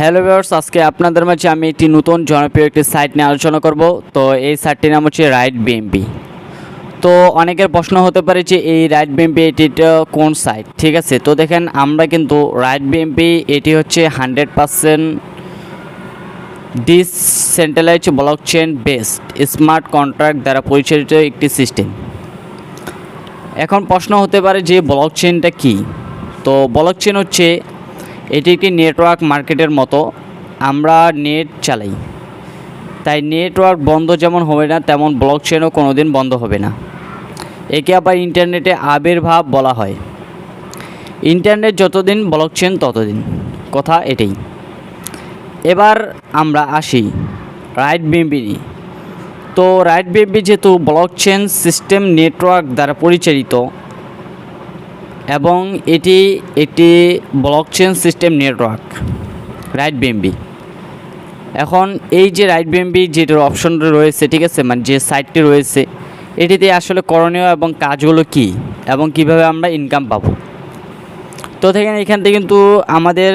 Hello viewers আজকে আপনাদের মাঝে আমি একটি নতুন জনপ্রিয় একটি সাইট নিয়ে আলোচনা করব। তো এই সাইটটির নাম হচ্ছে রাইট বিএমপি তো অনেকের প্রশ্ন হতে পারে যে এই রাইট বিএমপি এটিটা কোন সাইট ঠিক আছে, তো দেখেন আমরা কিন্তু রাইট বিএমপি এটি হচ্ছে hundred percent decentralize block chain based smart contract দ্বারা পরিচালিত একটি সিস্টেম এখন প্রশ্ন হতে পারে যে ব্লক চেনটা কী? তো ব্লক চেন হচ্ছে এটি একটি নেটওয়ার্ক মার্কেটের মতো। আমরা নেট চালাই। তাই নেটওয়ার্ক বন্ধ যেমন হবে না, তেমন ব্লক চেনও কোনো দিন বন্ধ হবে না। একে আবার ইন্টারনেটে আবির্ভাব বলা হয়। ইন্টারনেট যতদিন ব্লক চেন ততদিন। কথা এটাই। এবার আমরা আসি রাইট বিএমবি তো রাইট বিএমবি যেহেতু ব্লক চেন সিস্টেম নেটওয়ার্ক দ্বারা পরিচালিত এবং এটি একটি block chain system network right BMB এখন এই যে রাইট বিএমবি যেটার অপশনটা রয়েছে, ঠিক আছে মানে যে সাইটটি রয়েছে, এটিতে আসলে করণীয় এবং কাজগুলো কি এবং কীভাবে আমরা ইনকাম পাবো? তো দেখেন, এখান থেকে কিন্তু আমাদের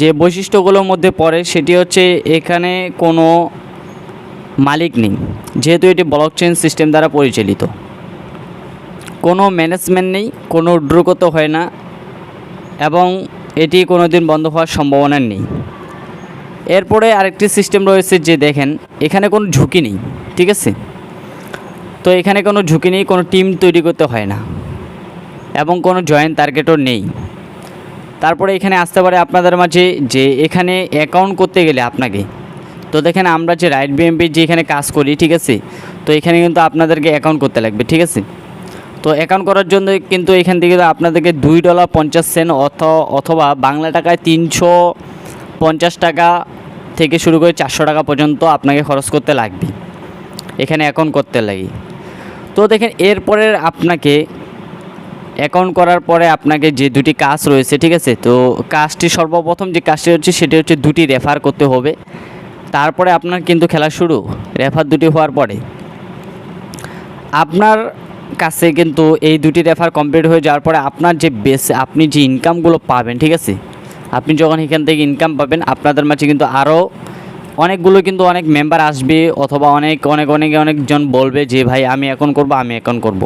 যে বৈশিষ্ট্যগুলোর মধ্যে পড়ে সেটি হচ্ছে এখানে কোনো মালিক নেই, যেহেতু এটি ব্লক চেন সিস্টেম দ্বারা পরিচালিত। কোনো ম্যানেজমেন্ট নেই, কোনো উদ্রগত হয় না এবং এটি কোনো দিন বন্ধ হওয়ার সম্ভাবনা নেই। এরপরে আরেকটি সিস্টেম রয়েছে যে দেখেন, এখানে কোনো ঝুঁকি নেই, ঠিক আছে? তো এখানে কোনো ঝুঁকি নেই, কোনো টিম তৈরি করতে হয় না এবং কোনো জয়েন্ট টার্গেটও নেই। তারপরে এখানে আসতে পারে আপনাদের মাঝে যে এখানে অ্যাকাউন্ট করতে গেলে আপনাকে, তো দেখেন আমরা যে রাইট বিএমপি যে এখানে কাজ করি, ঠিক আছে? তো এখানে কিন্তু আপনাদেরকে অ্যাকাউন্ট করতে লাগবে, ঠিক আছে? তো অ্যাকাউন্ট করার জন্য কিন্তু এখান থেকে আপনাদেরকে দুই ডলার পঞ্চাশ সেন্ট অথ, অথবা বাংলা টাকায় তিনশো পঞ্চাশ টাকা থেকে শুরু করে চারশো টাকা পর্যন্ত আপনাকে খরচ করতে লাগবে। এখানে অ্যাকাউন্ট করতে লাগে। তো দেখেন এরপরের আপনাকে অ্যাকাউন্ট করার পরে আপনাকে যে দুটি কাজ রয়েছে, ঠিক আছে? তো কাজটি সর্বপ্রথম যে কাজটি হচ্ছে, সেটি হচ্ছে দুটি রেফার করতে হবে। তারপরে আপনার কিন্তু খেলা শুরু রেফার দুটি হওয়ার পরে। আপনার কাছে কিন্তু এই দুটি রেফার কমপ্লিট হয়ে যাওয়ার পরে আপনার যে বেস আপনি যে ইনকামগুলো পাবেন, ঠিক আছে? আপনি যখন এখান থেকে ইনকাম পাবেন, আপনাদের মাঝে কিন্তু আরও অনেকগুলো কিন্তু অনেক মেম্বার আসবে অথবা অনেক অনেক অনেক, অনেকজন বলবে যে, ভাই, আমি এখন করব, আমি এখন করব।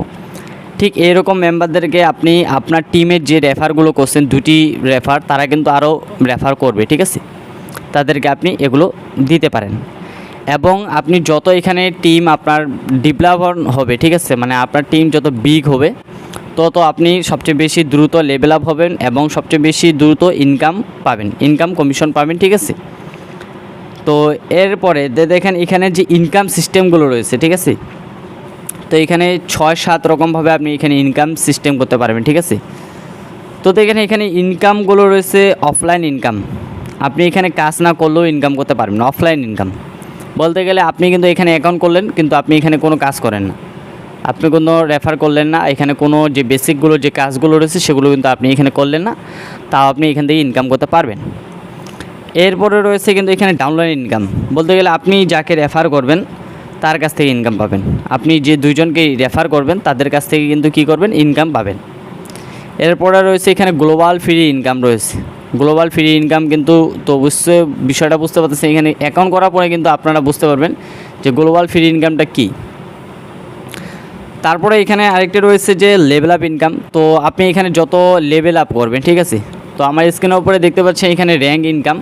ঠিক এরকম মেম্বারদেরকে আপনি আপনার টিমের যে রেফারগুলো করছেন দুটি রেফার তারা কিন্তু আরও রেফার করবে, ঠিক আছে? তাদেরকে আপনি এগুলো দিতে পারেন। এবং আপনি যত এখানে টিম আপনার ডেভেলপার হবে, ঠিক আছে? মানে আপনার টিম যত বিগ হবে, তত আপনি সবচেয়ে বেশি দ্রুত লেভেল আপ হবেন এবং সবচেয়ে বেশি দ্রুত ইনকাম পাবেন ইনকাম কমিশন পাবেন, ঠিক আছে? তো এরপরে দেখেন এখানে যে ইনকাম সিস্টেমগুলো রয়েছে, ঠিক আছে? তো এখানে ছয় সাত রকমভাবে আপনি এখানে ইনকাম সিস্টেম করতে পারবেন, ঠিক আছে? তো দেখেন এখানে ইনকামগুলো রয়েছে অফলাইন ইনকাম আপনি এখানে কাজ না করলেও ইনকাম করতে পারবেন অফলাইন ইনকাম বলতে গেলে আপনি কিন্তু এখানে অ্যাকাউন্ট করলেন, কিন্তু আপনি এখানে কোনো কাজ করেন না। আপনি কোনো রেফার করলেন না, এখানে কোনো যে বেসিকগুলো যে কাজগুলো রয়েছে, সেগুলো কিন্তু আপনি এখানে করলেন না। তাও আপনি এখান থেকে ইনকাম করতে পারবেন। এরপরে রয়েছে কিন্তু এখানে ডাউনলাইন ইনকাম বলতে গেলে আপনি যাকে রেফার করবেন, তার কাছ থেকে ইনকাম পাবেন। আপনি যে দুইজনকে রেফার করবেন, তাদের কাছ থেকে কিন্তু কী করবেন? ইনকাম পাবেন। এরপরে রয়েছে এখানে গ্লোবাল ফ্রি ইনকাম রয়েছে। গ্লোবাল ফ্রি ইনকাম কিন্তু তো বুঝতে বিষয়টা বুঝতে পারতেছেন। এখানে অ্যাকাউন্ট করার পরে কিন্তু আপনারা বুঝতে পারবেন যে গ্লোবাল ফ্রি ইনকামটা কী। তারপরে এখানে আরেকটি রয়েছে যে লেভেল আপ ইনকাম তো আপনি এখানে যত লেভেল আপ করবেন, ঠিক আছে? তো আমার স্ক্রিনের উপরে দেখতে পাচ্ছেন এখানে র্যাঙ্ক ইনকাম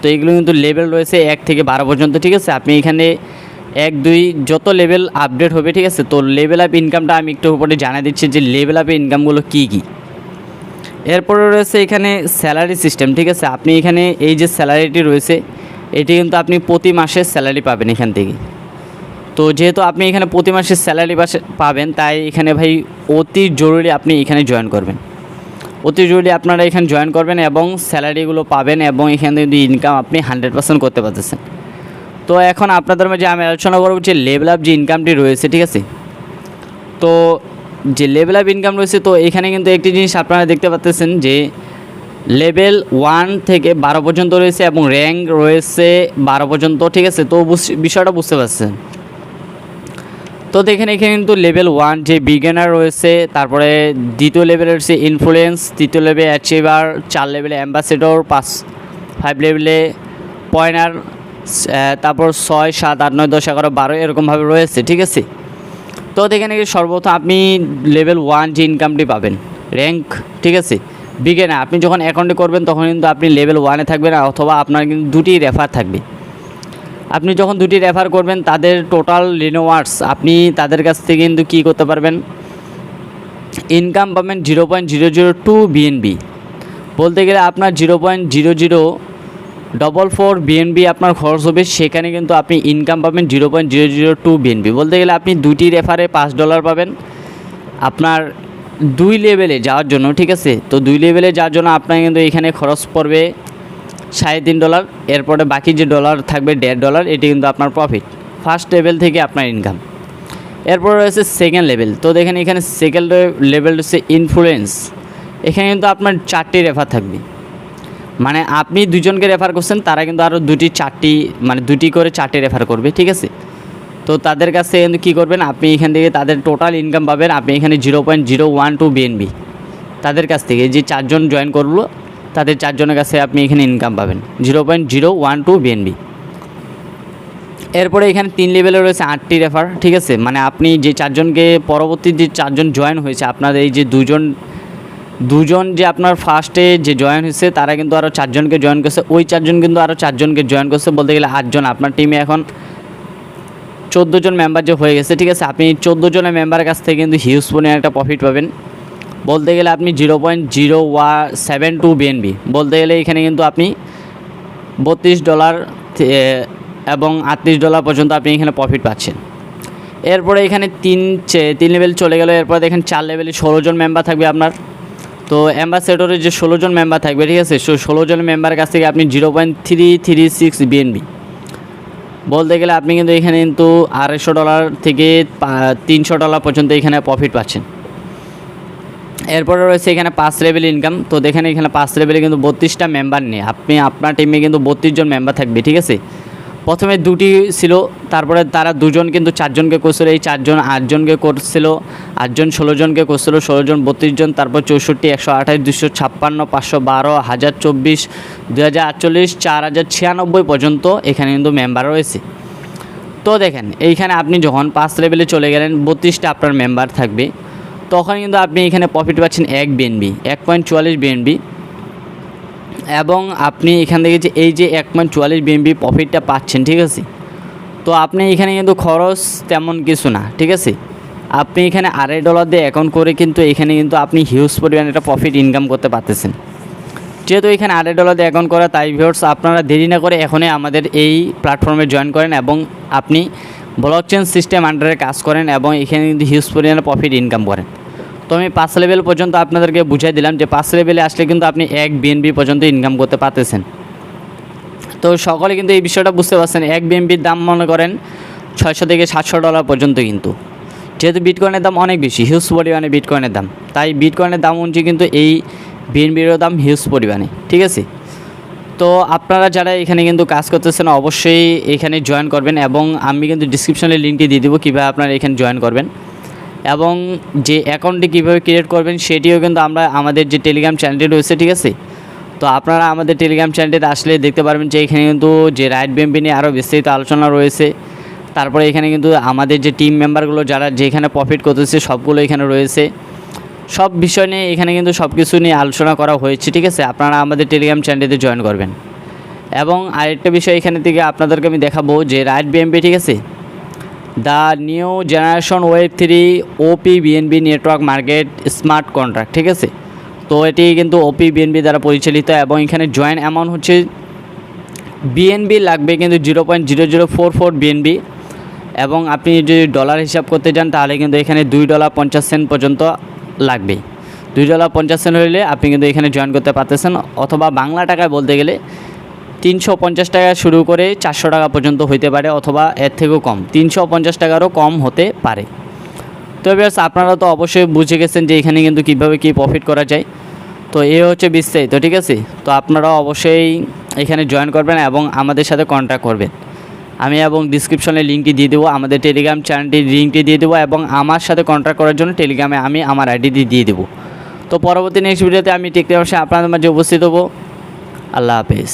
তো এগুলো কিন্তু লেভেল রয়েছে এক থেকে বারো পর্যন্ত, ঠিক আছে? আপনি এখানে এক, দুই যত লেভেল আপডেট হবে, ঠিক আছে? তো লেভেল আপ ইনকামটা আমি একটু উপরে জানা দিচ্ছি যে লেভেল আপ ইনকামগুলো কী কী? এরপরে রয়েছে এখানে স্যালারি সিস্টেম ঠিক আছে? আপনি এখানে এই যে স্যালারিটি রয়েছে, এটি কিন্তু আপনি প্রতি মাসে স্যালারি পাবেন এখান থেকে। তো যেহেতু আপনি এখানে প্রতি মাসে স্যালারি পাবেন, তাই এখানে ভাই অতি জরুরি আপনি এখানে জয়েন করবেন। অতি জরুরি আপনারা এখানে জয়েন করবেন এবং স্যালারিগুলো পাবেন এবং এখান থেকে ইনকাম আপনি হান্ড্রেড পার্সেন্ট করতে পারতেছেন। তো এখন আপনাদের মাঝে আমি আলোচনা করব যে লেভেল আপ যে ইনকামটি রয়েছে, ঠিক আছে? তো যে লেভেল আপ ইনকাম রয়েছে, তো এখানে কিন্তু একটি জিনিস আপনারা দেখতে পাচ্তেছেন যে লেভেল ওয়ান থেকে বারো পর্যন্ত রয়েছে এবং র্যাঙ্ক রয়েছে বারো পর্যন্ত, ঠিক আছে? তো বিষয়টা বুঝতে পারছেন? তো দেখেন, এখানে কিন্তু লেভেল ওয়ান যে বিগিনার রয়েছে, তারপরে দ্বিতীয় লেভেলে রয়েছে ইনফ্লুয়েন্স তৃতীয় লেভেলে অ্যাচিভার চার লেভেলে অ্যাম্বাসেডর পাঁচ ফাইভ লেভেলে পয়নার তারপর ছয়, সাত, আট, নয়, দশ, এগারো, বারো, এরকমভাবে রয়েছে, ঠিক আছে? তো এখানে সর্বপ্রথম আপনি লেভেল ওয়ান যে ইনকামটি পাবেন। র্যাঙ্ক ঠিক আছে? বিগেনার আপনি যখন অ্যাকাউন্টে করবেন, তখন কিন্তু আপনি লেভেল ওয়ানে থাকবেন, অথবা আপনার কিন্তু দুটি রেফার থাকবে। আপনি যখন দুটি রেফার করবেন, তাদের টোটাল রিনোয়ার্স আপনি তাদের কাছ থেকে কিন্তু কী করতে পারবেন? ইনকাম পাবেন zero point zero zero two BNB বলতে গেলে আপনার zero point zero zero double four BNB আপনার খরচ হবে, সেখানে কিন্তু আপনি ইনকাম পাবেন zero point zero zero two BNB বলতে গেলে আপনি দুটি রেফারে পাঁচ ডলার পাবেন। আপনার দুই লেভেলে যাওয়ার জন্য, ঠিক আছে? তো দুই লেভেলে যাওয়ার জন্য আপনার কিন্তু এখানে খরচ পড়বে সাড়ে তিন ডলার এরপরে বাকি যে ডলার থাকবে দেড় ডলার এটি কিন্তু আপনার প্রফিট ফার্স্ট লেভেল থেকে আপনার ইনকাম এরপর রয়েছে সেকেন্ড লেভেল তো দেখেন এখানে সেকেন্ড লেভেল হচ্ছে ইনফ্লুয়েন্স এখানে কিন্তু আপনার চারটি রেফার থাকবে। মানে আপনি দুজনকে রেফার করছেন, তারা কিন্তু আরও দুটি চারটি মানে দুটি করে চারটি রেফার করবে, ঠিক আছে? তো তাদের কাছে কিন্তু কী করবেন, আপনি এখান থেকে তাদের টোটাল ইনকাম পাবেন, আপনি এখানে zero point zero one two BNB তাদের কাছ থেকে যে চারজন জয়েন করল, তাদের চারজনের কাছে আপনি এখানে ইনকাম পাবেন zero point zero one two BNB এরপরে এখানে তিন লেভেলে রয়েছে আটটি রেফার ঠিক আছে? মানে আপনি যে চারজনকে, পরবর্তী যে চারজন জয়েন হয়েছে, আপনার এই যে দুজন দুজন যে আপনার ফার্স্টে যে জয়েন হয়েছে, তারা কিন্তু আরও চারজনকে জয়েন করছে। ওই চারজন কিন্তু আরও চারজনকে জয়েন করছে বলতে গেলে আটজন। আপনার টিমে এখন চোদ্দ জন মেম্বার যে হয়ে গেছে, ঠিক আছে? আপনি চোদ্দ জনের মেম্বারের কাছ থেকে কিন্তু হিউজ পরিমাণে একটা প্রফিট পাবেন। বলতে গেলে আপনি zero point zero one seven two BNB বলতে গেলে এখানে কিন্তু আপনি বত্রিশ ডলার এবং আটত্রিশ ডলার পর্যন্ত আপনি এখানে প্রফিট পাচ্ছেন। এরপরে এখানে তিন তিন লেভেল চলে গেল। এরপরে দেখেন চার লেভেলে ষোলো জন মেম্বার থাকবে আপনার। তো অ্যাম্বাসেডরের যে ষোলো জন মেম্বার থাকবে, ঠিক আছে? সো ষোলো জন মেম্বারের কাছ থেকে আপনি zero point three three six BNB বলতে গেলে আপনি কিন্তু এখানে কিন্তু আড়াইশো ডলার থেকে তিনশো ডলার পর্যন্ত এখানে প্রফিট পাচ্ছেন। এরপরে রয়েছে এখানে পাঁচ লেভেল ইনকাম তো দেখেন এখানে পাঁচ লেভেলে কিন্তু বত্রিশটা মেম্বার নেই আপনি, আপনার টিমে কিন্তু বত্রিশ জন মেম্বার থাকবে, ঠিক আছে? প্রথমে দুটি ছিল, তারপরে তারা দুজন কিন্তু চারজনকে করছিল, এই চারজন আটজনকে করছিল, আটজন ষোলো জনকে করছিল ষোলো জন বত্রিশ জন তারপর চৌষট্টি, একশো আঠাশ দুশো ছাপ্পান্ন, পাঁচশো বারো, হাজার চব্বিশ দু হাজার আটচল্লিশ, চার হাজার ছিয়ানব্বই পর্যন্ত এখানে কিন্তু মেম্বার রয়েছে। তো দেখেন, এইখানে আপনি যখন পাঁচ লেভেলে চলে গেলেন, বত্রিশটা আপনার মেম্বার থাকবে। তখন কিন্তু আপনি এখানে প্রফিট পাচ্ছেন এক বিএনবি এক পয়েন্ট চুয়াল্লিশ বিএনবি এবং আপনি এখান থেকে যে এই যে এক পয়েন্ট চুয়াল্লিশ বিএনবি প্রফিটটা পাচ্ছেন, ঠিক আছে? তো আপনি এখানে কিন্তু খরচ তেমন কিছু না, ঠিক আছে? আপনি এখানে আড়াই ডলার দিয়ে অ্যাকাউন্ট করে কিন্তু এখানে কিন্তু আপনি হিউজ পরিমাণে একটা প্রফিট ইনকাম করতে পারতেছেন। যেহেতু এখানে আড়াই ডলার দিয়ে অ্যাকাউন্ট করা, তাই ভিউর্স আপনারা দেরি না করে এখনই আমাদের এই প্ল্যাটফর্মে জয়েন করেন এবং আপনি ব্লক চেন সিস্টেম আন্ডারে কাজ করেন এবং এখানে কিন্তু হিউজ পরিমাণে প্রফিট ইনকাম করেন। তো আমি পাঁচ লেভেল পর্যন্ত আপনাদেরকে বুঝাই দিলাম যে পাঁচ লেভেলে আসলে কিন্তু আপনি এক বিএনবি পর্যন্ত ইনকাম করতে পারতেছেন। তো সকলে কিন্তু এই বিষয়টা বুঝতে পারছেন, এক বিএনবির দাম মনে করেন ছয়শো থেকে সাতশো ডলার পর্যন্ত কিন্তু। যেহেতু বিটকয়েনের দাম অনেক বেশি হিউজ পরিমাণে বিটকয়েনের দাম। তাই বিটকয়েনের দাম অনুযায়ী কিন্তু এই বিএনবিরও দাম হিউজ পরিমাণে, ঠিক আছে? তো আপনারা যারা এখানে কিন্তু কাজ করতেছেন, অবশ্যই এখানে জয়েন করবেন এবং আমি কিন্তু ডিসক্রিপশনে লিঙ্কটি দিয়ে দেবো কীভাবে আপনারা এখানে জয়েন করবেন। এবং যে অ্যাকাউন্টটি কীভাবে ক্রিয়েট করবেন সেটিও কিন্তু আমরা আমাদের যে টেলিগ্রাম চ্যানেলটি রয়েছে, ঠিক আছে? তো আপনারা আমাদের টেলিগ্রাম চ্যানেলটিতে আসলে দেখতে পারবেন যে এখানে কিন্তু যে রাইট বিএমপি নিয়ে আরও বিস্তারিত আলোচনা রয়েছে। তারপরে এখানে কিন্তু আমাদের যে টিম মেম্বারগুলো যারা যেখানে প্রফিট করতেছে সবগুলো এখানে রয়েছে। সব বিষয় নিয়ে এখানে কিন্তু সব কিছু নিয়ে আলোচনা করা হয়েছে, ঠিক আছে? আপনারা আমাদের টেলিগ্রাম চ্যানেলটিতে জয়েন করবেন। এবং আরেকটা বিষয় এখানে থেকে আপনাদেরকে আমি দেখাবো যে রাইট বিএমপি ঠিক আছে? The new generation web three OP BNB network market smart contract, ঠিক আছে? তো এটি কিন্তু ওপি বিএনবি দ্বারা পরিচালিত এবং এখানে জয়েন অ্যামাউন্ট হচ্ছে বিএনবি লাগবে কিন্তু zero point zero zero four four BNB এবং আপনি যদি ডলার হিসাব করতে যান তাহলে কিন্তু এখানে দুই ডলার পঞ্চাশ সেন্ট পর্যন্ত লাগবে। দুই ডলার পঞ্চাশ সেন্ট হলে আপনি কিন্তু এখানে জয়েন করতে পারতেছেন অথবা বাংলা টাকায় বলতে গেলে তিনশো পঞ্চাশ টাকা শুরু করে চারশো টাকা পর্যন্ত হইতে পারে অথবা এর থেকেও কম। তিনশো পঞ্চাশ টাকারও কম হতে পারে। তো এবার আপনারা তো অবশ্যই বুঝে গেছেন যে এখানে কিন্তু কীভাবে কী প্রফিট করা যায়। তো এ হচ্ছে বিস্তারিত, ঠিক আছে? তো আপনারা অবশ্যই এখানে জয়েন করবেন এবং আমাদের সাথে কন্ট্যাক্ট করবেন। আমি এবং ডিসক্রিপশনে লিঙ্কটি দিয়ে দেবো, আমাদের টেলিগ্রাম চ্যানেলটির লিঙ্কটি দিয়ে দেবো এবং আমার সাথে কন্ট্যাক্ট করার জন্য টেলিগ্রামে আমি আমার আইডিটি দিয়ে দেবো। তো পরবর্তী নেক্সট ভিডিওতে আমি টেকতে আপনাদের মাঝে উপস্থিত হব। আল্লাহ হাফেজ।